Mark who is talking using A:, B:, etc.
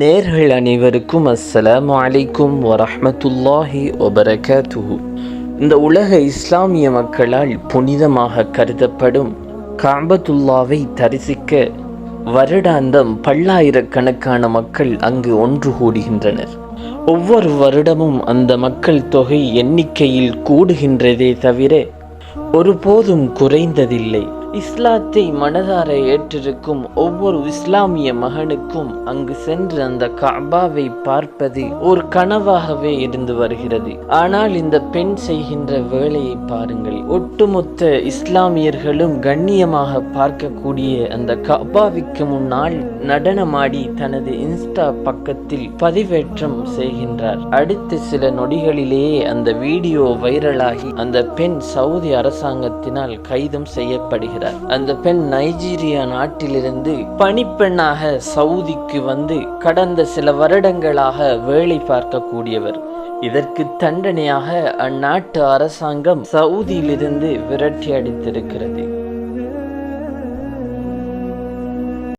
A: நேர்கள் அனைவருக்கும் அஸ்ஸலாமு அலைக்கும் வரஹ்மத்துல்லாஹி வபரகாத்துஹு. இந்த உலக இஸ்லாமிய மக்களால் புனிதமாக கருதப்படும் காபத்துல்லாவை தரிசிக்க வருடாந்தம் பல்லாயிரக்கணக்கான மக்கள் அங்கு ஒன்று கூடுகின்றனர். ஒவ்வொரு வருடமும் அந்த மக்கள் தொகை எண்ணிக்கையில் கூடுகின்றதே தவிர ஒருபோதும் குறைந்ததில்லை. இஸ்லாத்தை மனதார ஏற்றிருக்கும் ஒவ்வொரு இஸ்லாமிய மகனுக்கும் அங்கு சென்று அந்த கஅபாவை பார்ப்பது ஒரு கனவாகவே இருந்து வருகிறது. ஆனால் இந்த பெண் செய்கின்ற வேலையை பாருங்கள். ஒட்டுமொத்த இஸ்லாமியர்களும் கண்ணியமாக பார்க்கக்கூடிய அந்த கஅபாவிற்கு முன்னால் நடனமாடி தனது இன்ஸ்டா பக்கத்தில் பதிவேற்றம் செய்கின்றார். அடுத்த சில நொடிகளிலேயே அந்த வீடியோ வைரலாகி அந்த பெண் சவுதி அரசாங்கத்தினால் கைதும் செய்யப்படுகிறது. செய்யப்படுகிறார் அந்த பெண் நைஜீரியா நாட்டிலிருந்து பணிப்பெண்ணாக சவுதிக்கு வந்து கடந்த சில வருடங்களாக வேலை பார்க்கக்கூடியவர். இதற்கு தண்டனையாக அந்நாட்டு அரசாங்கம் சவுதியிலிருந்து விரட்டி அடித்திருக்கிறது.